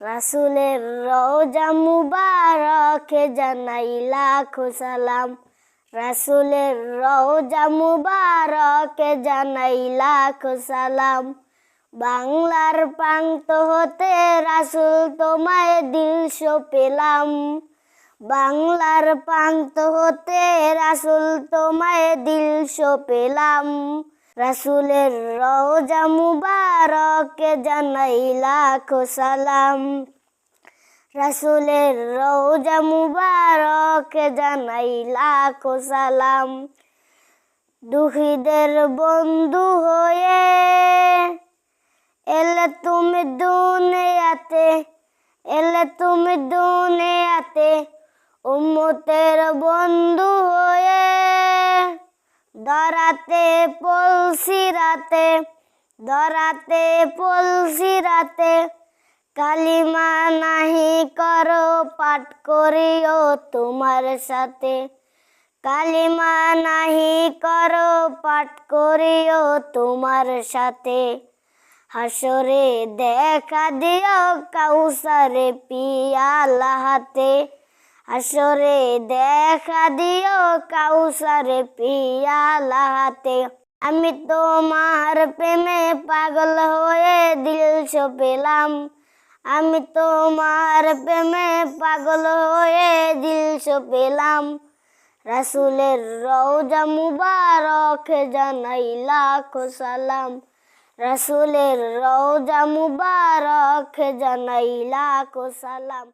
রাসুলের রওজা মুবারকে জানাই লাখো সালাম। রাসুলের রওজা মুবারকে জানাই লাখো সালাম। বাংলার পান্ত হতে রাসুল তোমায় দিলশো পেলাম। বাংলার পান্ত হতে রাসুল তোমায় দিলশো পেলাম। রাসুলের রওজা মুবারকে জানাই লাখো সালাম। রাসুলের রওজা মুবারকে জানাই লাখো দুঃখীদের বন্ধু হয়ে এলে তুমি দুনিয়াতে, এলে তুমি দুনিয়াতে, উম্মতের বন্ধু দরাতে পলসি রাতে, দরাতে পলসি রাতে, কালিমা নাহি করো পাঠ করিও তোমার সাথে। কালিমা নাহি করো পাঠ করিও তোমার সাথে। হাসরে দেখা দিও কাউসারে পিয়ালা হাতে। হাসরে দেখা দিও কাউসারে পিয়ালা হাতে। আমি তোমার প্রেমে পাগল হয়ে দিল পেলাম আমি তোমার প্রেমে পাগল হয়ে দিল পেলাম রাসুলের রওজা মুবারক জানাই লাখো সালাম। রাসুলের রওজা মুবারক জানাই লাখো সালাম।